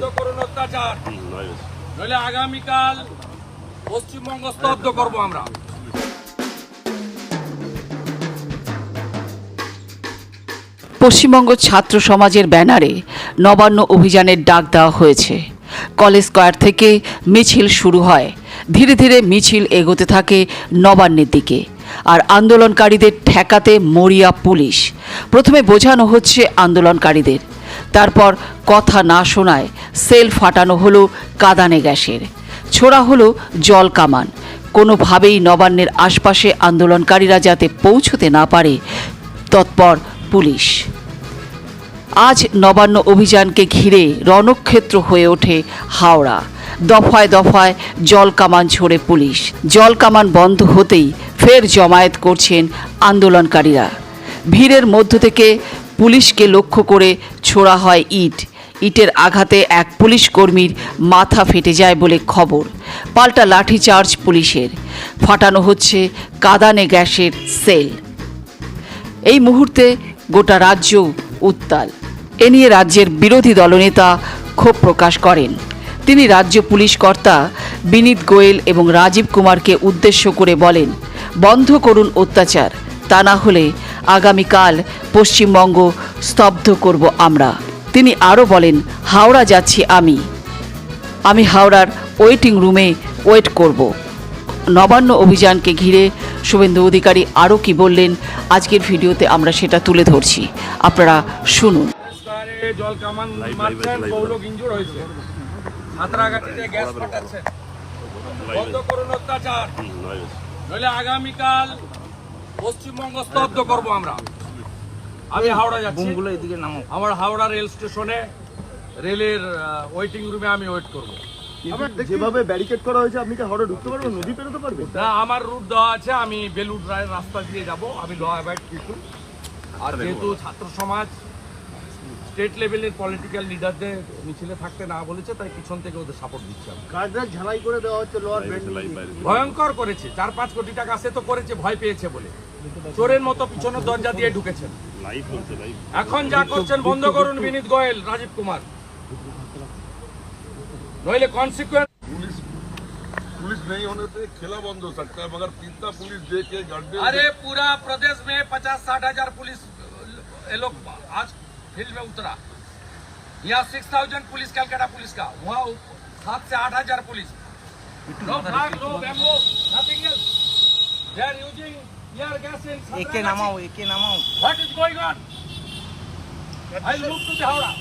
বন্ধ করুন অত্যাচার। নইলে আগামীকাল পশ্চিমবঙ্গ স্তব্ধ করব আমরা। পশ্চিমবঙ্গ ছাত্র সমাজের ব্যানারে নবান্ন অভিযানের ডাক দেওয়া হয়েছে। কলেজ স্কোয়ার থেকে মিছিল শুরু হয়। ধীরে ধীরে মিছিল এগোতে থাকে নবান্নের দিকে আর আন্দোলনকারীদের ঠেকাতে মরিয়া পুলিশ। প্রথমে বোঝানো হচ্ছে আন্দোলনকারীদের। তারপর কথা না শোনায় সেল ফাটানো হলো কাদানে গ্যাসের। ছোড়া হলো জল কামান। কোনোভাবেই নবান্নের আশপাশে আন্দোলনকারীরা যাতে পৌঁছতে না পারে, তৎপর পুলিশ। আজ নবান্ন অভিযানকে ঘিরে রণক্ষেত্র হয়ে ওঠে হাওড়া। দফায় দফায় জল কামান ছোড়ে পুলিশ। জল কামান বন্ধ হতেই ফের জমায়েত করছেন আন্দোলনকারীরা। ভিড়ের মধ্য থেকে পুলিশকে লক্ষ্য করে ছোড়া হয় ইট। ইটের আঘাতে এক পুলিশ কর্মীর মাথা ফেটে যায় বলে খবর। পাল্টা লাঠিচার্জ পুলিশের। ফাটানো হচ্ছে কাদানে গ্যাসের সেল। এই মুহূর্তে গোটা রাজ্য উত্তাল। এ নিয়ে রাজ্যের বিরোধী দলনেতা ক্ষোভ প্রকাশ করেন। তিনি রাজ্য পুলিশ কর্তা বিনীত গোয়েল এবং রাজীব কুমারকে উদ্দেশ্য করে বলেন, বন্ধ করুন অত্যাচার। তা না হলে আগামীকাল পশ্চিমবঙ্গ স্তব্ধ করব আমরা। তিনি আরও বলেন হাওড়া যাচ্ছি আমি। আমি হাওড়ার ওয়েটিং রুমে ওয়েট করব। নবান্ন অভিযানকে ঘিরে শুভেন্দু অধিকারী আরও কি বললেন আজকের ভিডিওতে আমরা সেটা তুলে ধরছি। আপনারা শুনুন। জল কামান মারছেন বহু লোক ইনজুর হয়েছে। সাঁতরাগাছিতে গ্যাস ফাটাচ্ছেন বন্ধ করুন অত্যাচার। নইলে আগামীকাল পশ্চিমবঙ্গ স্তব্ধ করব আমরা। আমি হাওড়া যাচ্ছি। বুমগুলো এদিকে নামো। আমার হাওড়া রেল স্টেশনে রেলের ওয়েটিং রুমে আমি ওয়েট করব। যেভাবে ব্যারিকেড করা হয়েছে আপনি কি হাওড়া ঢুকতে পারবেন? নদী পেরোতে পারবেন? না আমার রুট দেওয়া আছে আমি বেলুড় রায়ের রাস্তা দিয়ে যাব আমি ল অ্যাভয়েড পিপুল আর যেহেতু ছাত্র সমাজ স্টেট লেভেলের পলিটিক্যাল লিডারদের মিছিলে থাকতে না বলেছে তাই পিছন থেকে ওদের সাপোর্ট দিচ্ছে আমি। কার্ডরা ঝালাই করে দেওয়া হচ্ছে লোয়ার ভয়ঙ্কর করেছে চার পাঁচ কোটি টাকা সে তো করেছে ভয় পেয়েছে বলে। চোরের মতো পিছনের দরজা দিয়ে ঢুকেছেন এখন যা করছেন বন্ধ করুন বিনীত গোয়েল রাজীব কুমার নইলে কনসিকুয়েন্স पुलिस पुलिस नहीं होने से खेला बंद हो सकता है मगर कितना पुलिस दे के गड्ढे अरे पूरा प्रदेश में पचास साठ हजार पुलिस ये लोग आज फील्ड में उतरा यहाँ six thousand police Calcutta police का वहाँ सात से आठ हजार police no flag, no bamboo, nothing else. একে নামাও একে নামাও What is going on? I'll move to the Howrah.